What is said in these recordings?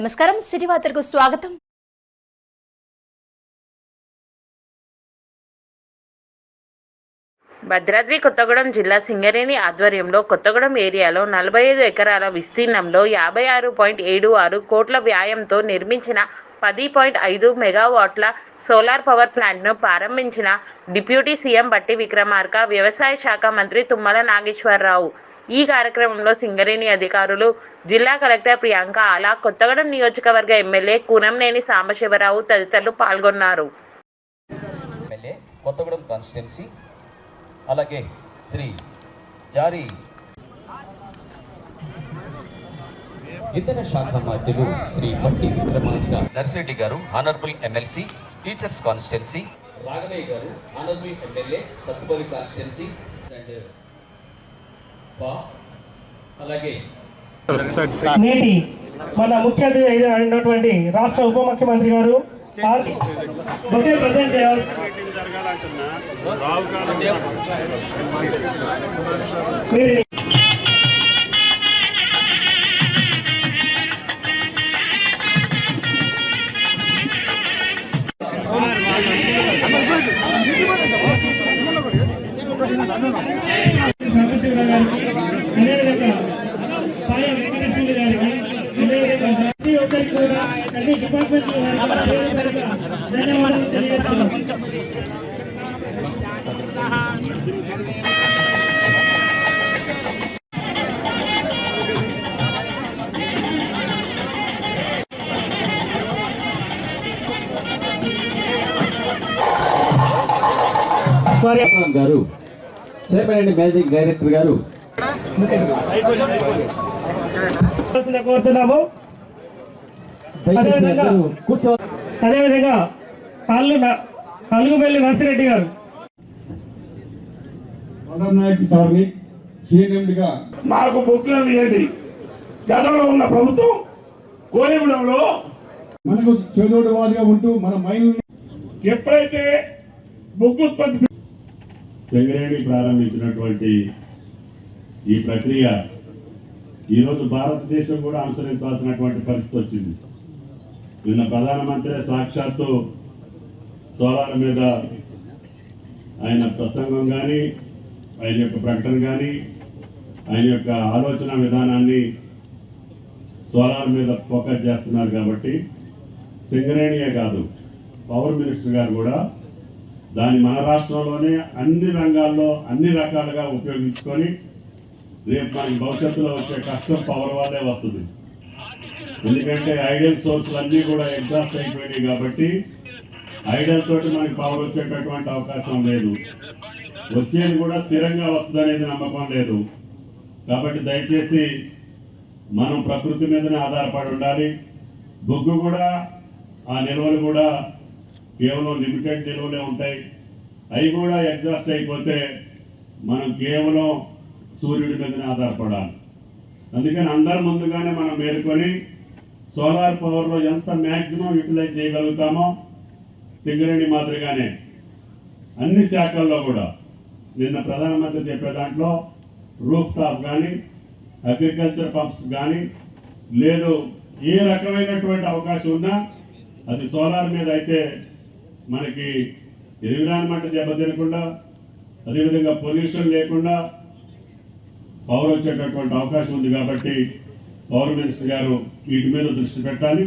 నమస్కారం సిటీ వార్తలకు స్వాగతం. భద్రాద్రి కొత్తగూడెం జిల్లా సింగరేణి ఆధ్వర్యంలో కొత్తగూడెం ఏరియాలో నలభై ఐదు ఎకరాల విస్తీర్ణంలో యాభై ఆరు పాయింట్ ఏడు ఆరు కోట్ల వ్యాయంతో నిర్మించిన పది పాయింట్ ఐదు మెగావాట్ల సోలార్ పవర్ ప్లాంట్ను ప్రారంభించిన డిప్యూటీ సీఎం బట్టి విక్రమార్క వ్యవసాయ శాఖ మంత్రి తుమ్మల నాగేశ్వరరావు. ఈ కార్యక్రమంలో సింగరేణి అధికారులు జిల్లా కలెక్టర్ ప్రియాంక ఆలా కొత్తగూడెం నియోజకవర్గ ఎమ్మెల్యే కూనంనేని సాంబశివరావు తదితరులు పాల్గొన్నారు. కొత్తగూడెం కాన్స్టిట్యున్సీ అలాగే శ్రీ జారీ ఇతర శాఖ మాధ్యులు శ్రీ మట్టి విక్రమార్క నర్సిరెడ్డి గారు honourable MLC teachers constituency Raghavayya గారు honourable MLA Sathupalli constituency and అలాగే. నేటి మన ముఖ్య అతిథి అయినటువంటి రాష్ట్ర ఉప ముఖ్యమంత్రి గారు బొకే ప్రజెంట్ చేయాలి. అదేవిధంగా పాయ గారికి అదేవిధంగా ప్రతి ఒక్కరికి కూడా డిపార్ట్మెంట్ ధన్యవాదాలు తెలియజేస్తున్నాం గారు చైర్మన్ అండ్ మేనేజింగ్ డైరెక్టర్ గారు కోరుతున్నాము. కూర్చో అదేవిధంగా నర్సిరెడ్డి గారు. నాయక్ సార్ని సీఎండిగా మాకు బుక్కులను ఇవ్వండి గతంలో ఉన్న ప్రభుత్వం కోయగూడెంలో మనకు చేదోడువాదిగా ఉంటూ మన మైండ్ ఎప్పుడైతే బొగ్గు ఉత్పత్తి ప్రారంభించినటువంటి ఈ ప్రక్రియ. ఈరోజు భారతదేశం కూడా అనుసరించాల్సినటువంటి పరిస్థితి వచ్చింది. నిన్న ప్రధానమంత్రి సాక్షాత్తు సోలార్ మీద ఆయన ప్రసంగం కానీ ఆయన యొక్క ప్రకటన కానీ ఆయన యొక్క ఆలోచన విధానాన్ని సోలార్ మీద ఫోకస్ చేస్తున్నారు కాబట్టి సింగరేణియే కాదు పవర్ మినిస్టర్ గారు కూడా దాన్ని మన రాష్ట్రంలోనే అన్ని రంగాల్లో అన్ని రకాలుగా ఉపయోగించుకొని రేపు మనకి భవిష్యత్తులో వచ్చే కష్టం పవర్ వల్లే వస్తుంది. ఎందుకంటే ఐడియల్ సోర్సులు అన్నీ కూడా ఎగ్జాస్ట్ అయిపోయినాయి కాబట్టి ఐడియల్ తోటి మనకి పవర్ వచ్చేటటువంటి అవకాశం లేదు. వచ్చేది కూడా స్థిరంగా వస్తుంది అనేది నమ్మకం లేదు. కాబట్టి దయచేసి మనం ప్రకృతి మీదనే ఆధారపడి ఉండాలి. బొగ్గు కూడా ఆ నిల్వలు కూడా కేవలం లిమిటెడ్ నిల్వలే ఉంటాయి. అవి కూడా ఎగ్జాస్ట్ అయిపోతే మనం కేవలం సూర్యుడి మీదనే ఆధారపడాలి. అందుకని అందరం ముందుగానే మనం మేలుకొని సోలార్ పవర్లో ఎంత మ్యాక్సిమం యూటిలైజ్ చేయగలుగుతామో సింగరేణి మాదిరిగానే అన్ని శాఖల్లో కూడా నిన్న ప్రధానమంత్రి చెప్పే దాంట్లో రూఫ్ టాప్ కానీ అగ్రికల్చర్ పంప్స్ కానీ లేదు ఏ రకమైనటువంటి అవకాశం ఉన్నా అది సోలార్ మీద అయితే మనకి ఎన్విరాన్మెంట్ దెబ్బతినకుండా అదేవిధంగా పొల్యూషన్ లేకుండా పవర్ వచ్చేటటువంటి అవకాశం ఉంది కాబట్టి పవర్ మినిస్టర్ గారు వీటి మీద దృష్టి పెట్టాలి.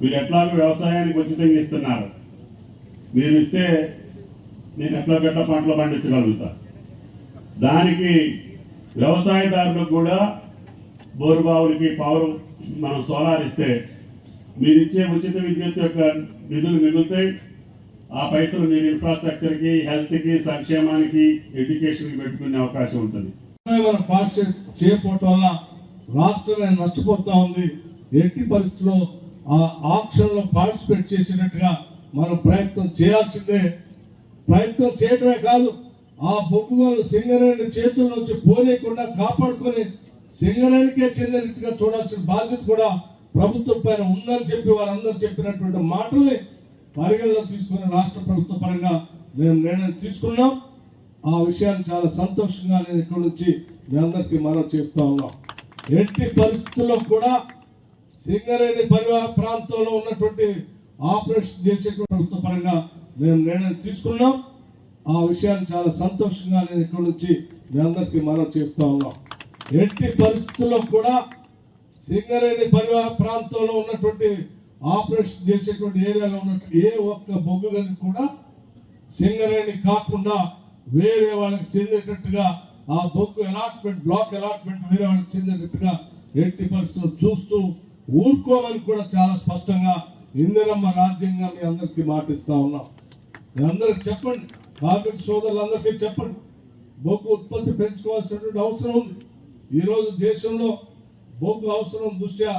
మీరు ఎట్లాగో వ్యవసాయానికి ఉచితంగా ఇస్తున్నారు. మీరు ఇస్తే నేను ఎట్లా గట్ల పంటలు పండించగలుగుతా. దానికి వ్యవసాయదారులకు కూడా బోరుబావులకి పవర్ మనం సోలార్ ఇస్తే మీరు ఇచ్చే ఉచిత విద్యుత్ యొక్క నిధులు మిగులుతాయి. ఆ పైసలు మీరు ఇన్ఫ్రాస్ట్రక్చర్కి హెల్త్కి సంక్షేమానికి ఎడ్యుకేషన్కి పెట్టుకునే అవకాశం ఉంటుంది. మనం పార్టిసిపేట్ చేయకపోవటం వల్ల రాష్ట్రం నష్టపోతా ఉంది. ఎట్టి పరిస్థితుల్లో ఆ ఆప్షన్లో పార్టిసిపేట్ చేసినట్టుగా మనం ప్రయత్నం చేయాల్సిందే. ప్రయత్నం చేయటమే కాదు ఆ బొగ్గుగోలు సింగరేణి చేతుల్లోంచి పోనీయకుండా కాపాడుకొని సింగరేణికే చెందినట్టుగా చూడాల్సిన బాధ్యత కూడా ప్రభుత్వం పైన ఉందని చెప్పి వారందరూ చెప్పినటువంటి మాటల్ని పరిగణలో తీసుకుని రాష్ట్ర ప్రభుత్వ పరంగా మేము నిర్ణయం తీసుకున్నాం. ఆ విషయాన్ని చాలా సంతోషంగా నేను ఇక్కడ నుంచి మీ అందరికీ మనం చేస్తూ ఉన్నాం. ఎట్టి పరిస్థితుల్లో కూడా సింగరేణి పరివాహ ప్రాంతంలో ఉన్నటువంటి ఆపరేషన్ చేసేటువంటి పరంగా మేము నిర్ణయం తీసుకున్నాం. ఆ విషయాన్ని చాలా సంతోషంగా నేను ఇక్కడ నుంచి మీ అందరికీ మనం చేస్తూ ఉన్నాం. ఎట్టి పరిస్థితుల్లో కూడా సింగరేణి పరివాహ ప్రాంతంలో ఉన్నటువంటి ఆపరేషన్ చేసేటువంటి ఏరియాలో ఉన్నటువంటి ఏ ఒక్క బొగ్గు కూడా సింగరేణి కాకుండా వేరే వాళ్ళకి చెందేటట్టుగా ఆ బొక్కు అలాట్మెంట్ బ్లాక్ అలాట్మెంట్ వేరే వాళ్ళకి చెందేటట్టుగా ఎట్టి పరిస్థితులు చూస్తూ ఊరుకోవాలని కూడా చాలా స్పష్టంగా ఇందిరమ్మ రాజ్యంగా మీ అందరికీ మాటిస్తా ఉన్నాం. మీ అందరికి చెప్పండి కార్మిక సోదరులందరికీ చెప్పండి. బొగ్గు ఉత్పత్తి పెంచుకోవాల్సినటువంటి అవసరం ఉంది. ఈరోజు దేశంలో బొగ్గు అవసరం దృష్ట్యా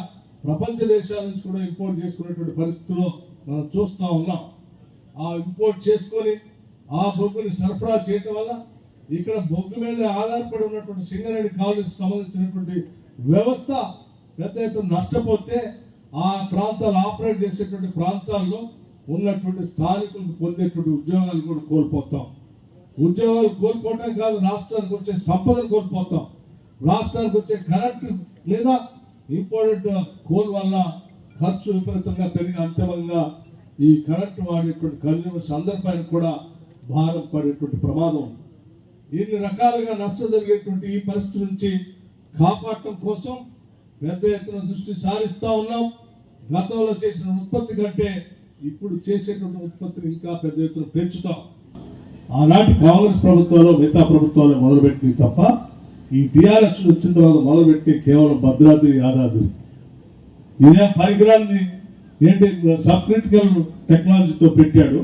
ప్రపంచ దేశాల నుంచి కూడా ఇంపోర్ట్ చేసుకునేటువంటి పరిస్థితుల్లో మనం చూస్తూ ఉన్నాం. ఆ ఇంపోర్ట్ చేసుకొని ఆ బొగ్గుని సరఫరా చేయటం వల్ల ఇక్కడ బొగ్గు మీద ఆధారపడి ఉన్నటువంటి సింగరేణి కాలనీకి సంబంధించినటువంటి వ్యవస్థ పెద్ద ఎత్తున నష్టపోతే ఆ ప్రాంతాలు ఆపరేట్ చేసేటువంటి ప్రాంతాల్లో ఉన్నటువంటి స్థానికులకు పొందేటువంటి ఉద్యోగాలు కూడా కోల్పోతాం. ఉద్యోగాలు కోల్పోవటం కాదు రాష్ట్రానికి వచ్చే సంపదను కోల్పోతాం. రాష్ట్రానికి వచ్చే కరెంట్ లేదా ఇంపార్టెంట్ కోల్ వల్ల ఖర్చు విపరీతంగా పెరిగి అంతిమంగా ఈ కరెంట్ వాడేటువంటి కన్జ్యూమర్స్ సందర్భానికి కూడా భారం పడేటువంటి ప్రమాదం ఉంది. ఇన్ని రకాలుగా నష్టం జరిగేటువంటి ఈ పరిస్థితి నుంచి కాపాడటం కోసం పెద్ద ఎత్తున దృష్టి సారిస్తూ ఉన్నాం. గతంలో చేసిన ఉత్పత్తి కంటే ఇప్పుడు చేసేటువంటి ఉత్పత్తిని ఇంకా పెద్ద ఎత్తున పెంచుతాం. ఆనాటి కాంగ్రెస్ ప్రభుత్వంలో మిగతా ప్రభుత్వాలు మొదలుపెట్టింది తప్ప ఈ టీఆర్ఎస్ వచ్చిన తర్వాత మొదలుపెట్టి కేవలం భద్రాద్రి యాదాద్రి. ఇదే పరికరాన్ని ఏంటి సబ్ క్రిటికల్ టెక్నాలజీతో పెట్టాడు.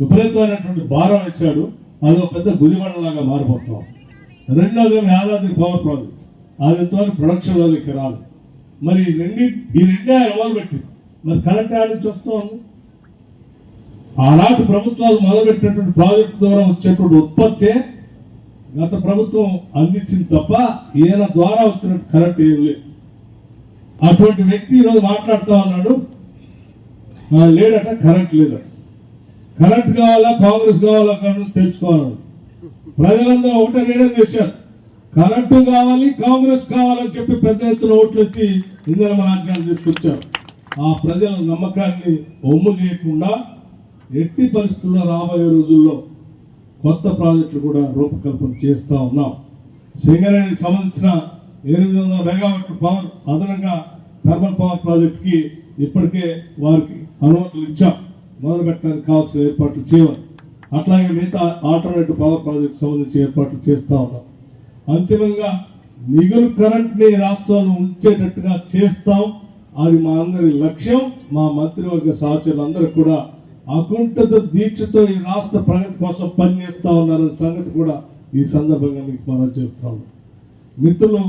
విపరీతమైనటువంటి భారం వేశాడు. ఒక పెద్ద గుదిబండలాగా మారిపోతాం. రెండోది యాదాద్రి పవర్ ప్రాజెక్ట్ అది ఇంతవరకు ప్రొడక్షన్లోకి రాదు. మరి ఈ ఈ రెండే ఆయన మొదలుపెట్టింది మరి కరెంట్ ఆడి నుంచి ఆనాటి ప్రభుత్వాలు మొదలుపెట్టినటువంటి ప్రాజెక్టు ద్వారా వచ్చేటువంటి ఉత్పత్తే గత ప్రభుత్వం అందించింది తప్ప ఈయన ద్వారా వచ్చిన కరెంట్ ఏం లేదు. అటువంటి వ్యక్తి ఈరోజు మాట్లాడుతూ ఉన్నాడు. లేడట కరెంట్ లేదట కరెంట్ కావాలా కాంగ్రెస్ కావాలా కాంగ్రెస్ తెలుసుకోవాలి ప్రజలందరూ ఒకటే నిర్ణయం చేశారు. కరెంటు కావాలి కాంగ్రెస్ కావాలని చెప్పి పెద్ద ఎత్తున ఓట్లు వచ్చి ఇందిరమ్మ రాజ్యాన్ని తీసుకొచ్చారు. ఆ ప్రజల నమ్మకాన్ని ఒమ్ము చేయకుండా ఎట్టి పరిస్థితుల్లో రాబోయే రోజుల్లో కొత్త ప్రాజెక్టులు కూడా రూపకల్పన చేస్తూ ఉన్నాం. సింగరేణికి సంబంధించిన ఎనిమిది వందల మెగావాట్ పవర్ అదనంగా థర్మల్ పవర్ ప్రాజెక్టుకి ఇప్పటికే వారికి అనుమతులు ఇచ్చాం. మొదలు పెట్టడానికి కావాల్సిన ఏర్పాట్లు చేయాలి అట్లాగే మిగతా ఆల్టర్నేటివ్ పవర్ ప్రాజెక్ట్ సంబంధించి ఏర్పాట్లు చేస్తా ఉన్నాం. అంతిమంగా మిగులు కరెంట్ని రాష్ట్రంలో ఉంచేటట్టుగా చేస్తాం. అది మా అందరి లక్ష్యం. మా మంత్రివర్గ సహచరులందరూ కూడా అకుంఠిత దీక్షతో ఈ రాష్ట్ర ప్రగతి కోసం పనిచేస్తూ ఉన్నారనే సంగతి కూడా ఈ సందర్భంగా మీకు మనం చేస్తాం మిత్రులు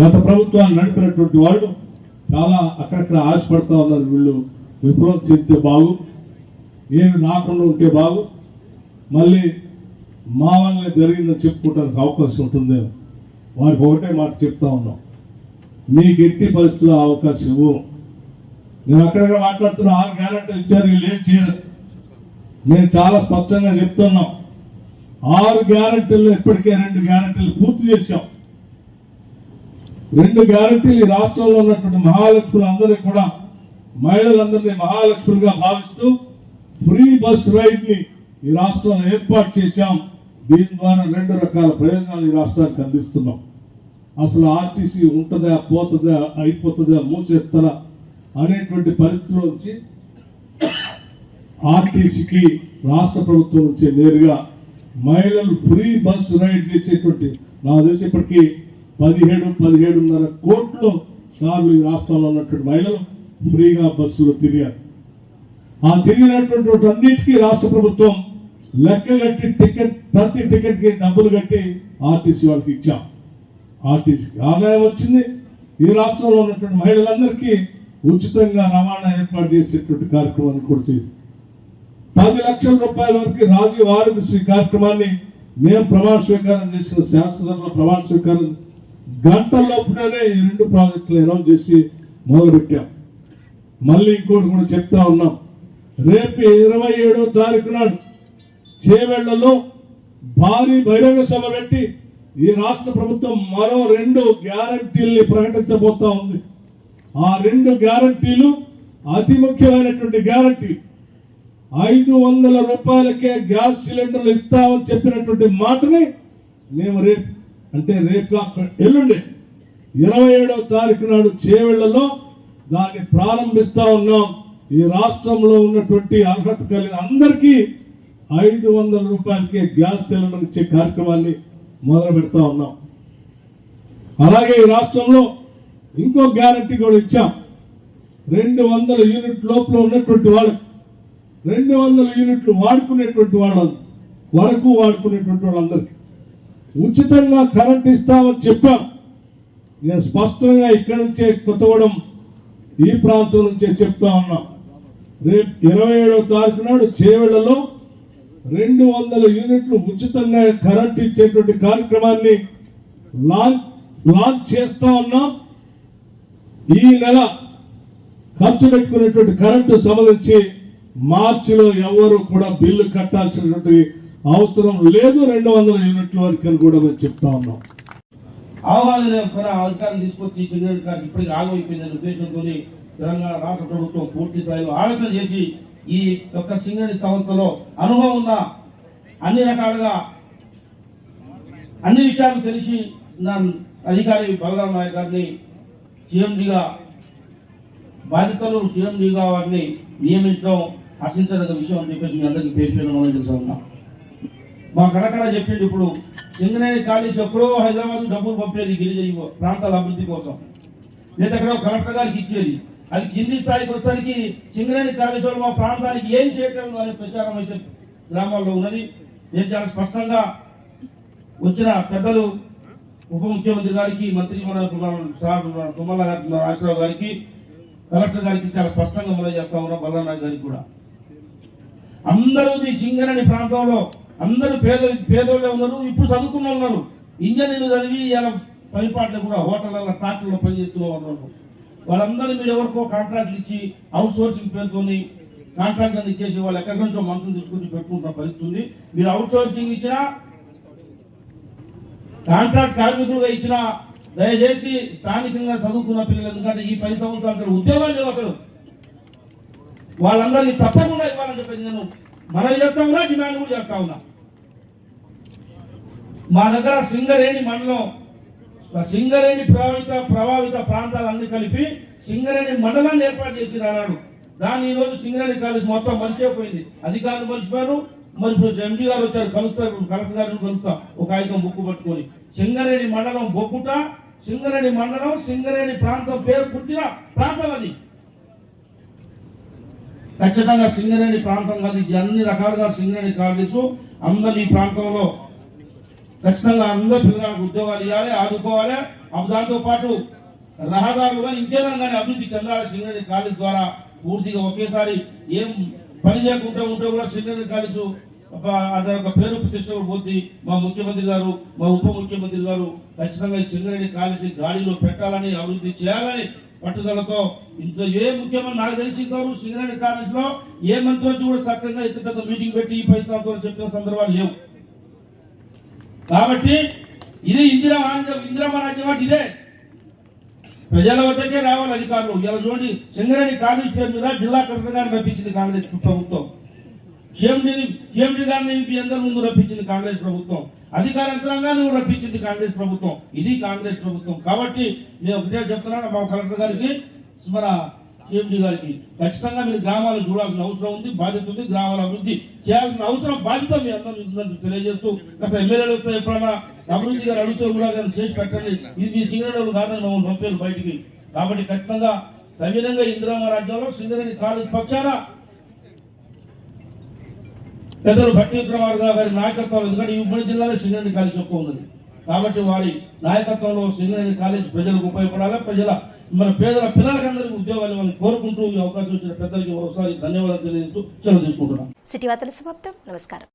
గత ప్రభుత్వాన్ని నడిపినటువంటి వాళ్ళు చాలా అక్కడక్కడ ఆశపడతా ఉన్నారు వీళ్ళు. విప్లవం చెందితే బాగు నేను రాకుండా ఉంటే బాగు మళ్ళీ మా వల్ల జరిగిందని చెప్పుకోవడానికి అవకాశం ఉంటుంది. వారికి ఒకటే మాట చెప్తా ఉన్నాం. మీకు ఎట్టి పరిస్థితుల్లో అవకాశం ఇవ్వు. నేను అక్కడక్కడ మాట్లాడుతున్నా ఆరు గ్యారెంటీలు ఇచ్చారు వీళ్ళు ఏం చేయరు. మేము చాలా స్పష్టంగా చెప్తున్నాం. ఆరు గ్యారెంటీలు ఇప్పటికే రెండు గ్యారెంటీలు పూర్తి చేశాం. రెండు గ్యారెంటీలు ఈ రాష్ట్రంలో ఉన్నటువంటి మహాలక్ష్ములు అందరికీ కూడా మహిళలందరినీ మహాలక్ష్ములుగా భావిస్తూ ఫ్రీ బస్ రైడ్ని ఈ రాష్ట్రంలో ఏర్పాటు చేశాం. దీని ద్వారా రెండు రకాల ప్రయోజనాలు ఈ రాష్ట్రానికి అందిస్తున్నాం. అసలు ఆర్టీసీ ఉంటుందా పోతుందా అయిపోతుందా మూసేస్తారా అనేటువంటి పరిస్థితిలో నుంచి ఆర్టీసీకి రాష్ట్ర ప్రభుత్వం నుంచి నేరుగా మహిళలు ఫ్రీ బస్ రైడ్ చేసేటువంటి నా తెలిసి ఇప్పటికీ పదిహేడు పదిహేడున్నర కోట్లు సార్లు ఈ రాష్ట్రంలో ఉన్నటువంటి మహిళలు ఫ్రీగా బస్సులో తిరిగారు. ఆ తిరిగినటువంటి అన్నిటికీ రాష్ట్ర ప్రభుత్వం లెక్క కట్టి టికెట్ ప్రతి టికెట్కి డబ్బులు కట్టి ఆర్టీసీ వాళ్ళకి ఇచ్చాం. ఆర్టీసీకి ఆదాయం వచ్చింది. ఈ రాష్ట్రంలో ఉన్నటువంటి మహిళలందరికీ ఉచితంగా రవాణా ఏర్పాటు చేసేటువంటి కార్యక్రమాన్ని కూడా చేసి పది లక్షల రూపాయల వరకు రాజీవ్ ఆరోగ్యశ్రీ కార్యక్రమాన్ని మేము ప్రమాణ స్వీకారం చేసిన శాసనసభలో ప్రమాణ స్వీకారం గంటల్లోపునే ఈ రెండు ప్రాజెక్టులు అనౌన్స్ చేసి మొదలుపెట్టాం. మళ్ళీ ఇంకోటి కూడా చెప్తా ఉన్నాం. రేపు ఇరవై ఏడో తారీఖు నాడు చేవెళ్ళలో భారీ బహిరంగ సభ పెట్టి ఈ రాష్ట్ర ప్రభుత్వం మరో రెండు గ్యారంటీల్ని ప్రకటించబోతా ఉంది. ఆ రెండు గ్యారంటీలు అతి ముఖ్యమైనటువంటి గ్యారంటీ. ఐదు వందల రూపాయలకే గ్యాస్ సిలిండర్లు ఇస్తామని చెప్పినటువంటి మాటని మేము రేపు అంటే రేపు ఎల్లుండే ఎల్లుండి ఇరవై ఏడవ తారీఖు నాడు చేవెళ్ళలో దాన్ని ప్రారంభిస్తా ఉన్నాం. ఈ రాష్ట్రంలో ఉన్నటువంటి అర్హత కలిగిన అందరికీ ఐదు వందల రూపాయలకే గ్యాస్ సిలిండర్ ఇచ్చే కార్యక్రమాన్ని మొదలు పెడతా ఉన్నాం. అలాగే ఈ రాష్ట్రంలో ఇంకో గ్యారంటీ కూడా ఇచ్చాం. రెండు వందల యూనిట్ లోపల ఉన్నటువంటి వాళ్ళకి రెండు వందల యూనిట్లు వాడుకునేటువంటి వాళ్ళ వరకు వాడుకునేటువంటి వాళ్ళందరికీ. ఉచితంగా కరెంట్ ఇస్తామని చెప్పాం. నేను స్పష్టంగా ఇక్కడి నుంచే కొత్తగూడెం ఈ ప్రాంతం నుంచే చెప్తా ఉన్నాం. రేపు ఇరవై ఏడవ తారీఖు నాడు చేవెళ్ళలో రెండు వందల యూనిట్లు ఉచితంగా కరెంట్ ఇచ్చేటువంటి కార్యక్రమాన్ని లాంచ్ లాంచ్ చేస్తా ఉన్నాం. ఈ నెల ఖర్చు పెట్టుకునేటువంటి కరెంటు సంబంధించి మార్చిలో ఎవరు కూడా బిల్లు కట్టాల్సినటువంటి అవసరం లేదు. రెండు వందల యూనిట్ల వరకు అని కూడా మేము చెప్తా ఉన్నాం. అవగాహన లేకపోయినా అధికారం తీసుకొచ్చి సింగరేణి గారికి ఇప్పటికి ఆగమైపోయిందనే ఉద్దేశంతో తెలంగాణ రాష్ట్ర ప్రభుత్వం పూర్తి స్థాయిలో ఆలోచన చేసి ఈ యొక్క సింగరేణి సంస్థలో అనుభవం ఉన్న అన్ని రకాలుగా అన్ని విషయాలు తెలిసి నా అధికారి బలరాం నాయక్ గారిని సీఎండిగా బాధ్యతలు సీఎండిగా వారిని నియమించడం హర్షించదగ్గ విషయం అని చెప్పేసి మీ అందరికీ పేరు పేరు మనం మా కడకడ చెప్పింది ఇప్పుడు. ఇంజనీరింగ్ కాలేజ్ ఎప్పుడో హైదరాబాద్ డబ్బులు పంపేది గిరిజన ప్రాంతాల అభివృద్ధి కోసం. లేదా ఎక్కడో కలెక్టర్ గారికి ఇచ్చేది. అది కింది స్థాయికి వచ్చేసరికి సింగరేణి కాలేజ్ మా ప్రాంతానికి ఏం చేయటం అనే ప్రచారం అయితే గ్రామాల్లో ఉన్నది. నేను చాలా స్పష్టంగా వచ్చిన పెద్దలు ఉప ముఖ్యమంత్రి గారికి మంత్రి సార్ తుమ్మల గారి రాజరావు గారికి కలెక్టర్ గారికి చాలా స్పష్టంగా మనం చేస్తా ఉన్నాం బలరామరాజు గారికి కూడా. అందరూ ఈ సింగరేణి ప్రాంతంలో అందరూ పేద పేదోళ్ళే ఉన్నారు ఇప్పుడు చదువుకున్న ఉన్నారు. ఇంజనీర్లు చదివి ఇలా పనిపాట్లు కూడా హోటళ్ళలో ట్రాక్టర్లో పనిచేస్తూ ఉన్నారు. వాళ్ళందరూ మీరు ఎవరికో కాంట్రాక్ట్లు ఇచ్చి అవుట్ సోర్సింగ్ పేరుతోని కాంట్రాక్ట్ అని ఇచ్చేసి వాళ్ళు ఎక్కడి నుంచో మనుషులు తీసుకొచ్చి పెట్టుకుంటున్న పరిస్థితుంది మీరు అవుట్ సోర్సింగ్ ఇచ్చినా కాంట్రాక్ట్ కార్మికులుగా ఇచ్చిన దయచేసి స్థానికంగా చదువుకున్న పిల్లలు ఎందుకంటే ఈ పది సంవత్సరాలు ఉద్యోగాలు లేవు అసలు. వాళ్ళందరికీ తప్పకుండా ఇవ్వాలని చెప్పేసి నేను మనం చేస్తా ఉన్నా డిమాండ్ కూడా చేస్తా ఉన్నా. మా దగ్గర సింగరేణి మండలం సింగరేణి ప్రభావిత ప్రభావిత ప్రాంతాలన్నీ కలిపి సింగరేణి మండలాన్ని ఏర్పాటు చేసి రానాడు దాన్ని ఈరోజు సింగరేణి కాలేజ్ మొత్తం మర్చిపోయింది అధికారులు మర్చిపోయారు. మరి ఇప్పుడు ఎండి గారు వచ్చారు కలుస్తారు. కలెక్టర్ గారిని కలుస్తాం. ఒక ఆయుధం బొక్కు పట్టుకొని. సింగరేణి మండలం బొక్కుట సింగరేణి మండలం సింగరేణి ప్రాంతం పేరు పుట్టిన ప్రాంతం అది. ఖచ్చితంగా సింగరేణి ప్రాంతం కాదు. అన్ని రకాలుగా సింగరేణి కాలేజు. అందరు ఈ ప్రాంతంలో ఖచ్చితంగా అందరూ పిల్లలకు ఉద్యోగాలు ఇవ్వాలి ఆదుకోవాలి. దాంతో పాటు రహదారులు కానీ ఇంకేదైనా కానీ అభివృద్ధి చెందాలి. సింగరేణి కాలేజ్ ద్వారా పూర్తిగా ఒకేసారి ఏం పని చేయకుండా ఉంటే కూడా సింగరేణి కాలేజ్ ఒక అదే ఒక పేరు ప్రతిష్ట కూడా మా ముఖ్యమంత్రి గారు మా ఉప ముఖ్యమంత్రి గారు ఖచ్చితంగా ఈ సింగరేణి కాలేజీ గాడిలో పెట్టాలని అభివృద్ధి చేయాలని పట్టుదలతో ఇంత ఏ ముఖ్యమంత్రి నాకు తెలిసి ఇంతవరకు సింగరేణి కాలేజీలో ఏ మంత్రి వచ్చి కూడా సక్రంగా ఇంత పెద్ద మీటింగ్ పెట్టి ఈ పది సంవత్సరాలు చెప్పిన సందర్భాలు లేవు. కాబట్టి ఇది ఇందిరా ఇందిరమ్మ రాజ్యం అంటే ఇదే. ప్రజల వద్దకే రావాలి అధికారులు. ఇలా చూడండి సింగరేణి కాలేజ్ పేరు మీద జిల్లా కలెక్టర్ గారిని రప్పించింది కాంగ్రెస్ ప్రభుత్వం. సీఎండీని సీఎండీ గారిని ఎంపీ అందరి ముందు రప్పించింది కాంగ్రెస్ ప్రభుత్వం. అధికార యంత్రాంగాన్ని రప్పించింది కాంగ్రెస్ ప్రభుత్వం. ఇది కాంగ్రెస్ ప్రభుత్వం. కాబట్టి నేను ఒకటే చెప్తున్నాను మా కలెక్టర్ గారికి మన సీఎండీ గారికి ఖచ్చితంగా మీరు గ్రామాలు చూడాల్సిన అవసరం ఉంది బాధ్యత ఉంది గ్రామాల అభివృద్ధి చేయాల్సిన అవసరం బాధ్యత మీ అందరూ ఉందని తెలియజేస్తూ అసలు ఎమ్మెల్యేలతో ఎప్పుడన్నా అభివృద్ధి గారు అడుగుతూ కూడా చేసి పెట్టండి. ఇది మీ సింగరేణులు కాదని మమ్మల్ని పంపారు బయటికి. కాబట్టి ఖచ్చితంగా సవిధంగా ఇందిరామ రాజ్యంలో సింగరేణి కాలేజ్ పక్షాన పెద్దలు భట్టి విక్రమార్క గారి నాయకత్వం ఎందుకంటే ఉమ్మడి జిల్లాలో సింగరేణి కాలేజ్ ఎక్కువ ఉన్నది. కాబట్టి వారి నాయకత్వంలో సింగరేణి కాలేజ్ ప్రజలకు ఉపయోగపడాలి ప్రజల మన పేదల పిల్లలకందరికీ ఉద్యోగాలు ఇవ్వాలని కోరుకుంటూ ఈ అవకాశం ఇచ్చిన పెద్దలకి ఒకసారి ధన్యవాదాలు తెలియజేస్తూ సెలవు తీసుకుంటున్నాం. సిటీ వార్తల సమాప్తం. నమస్కారం.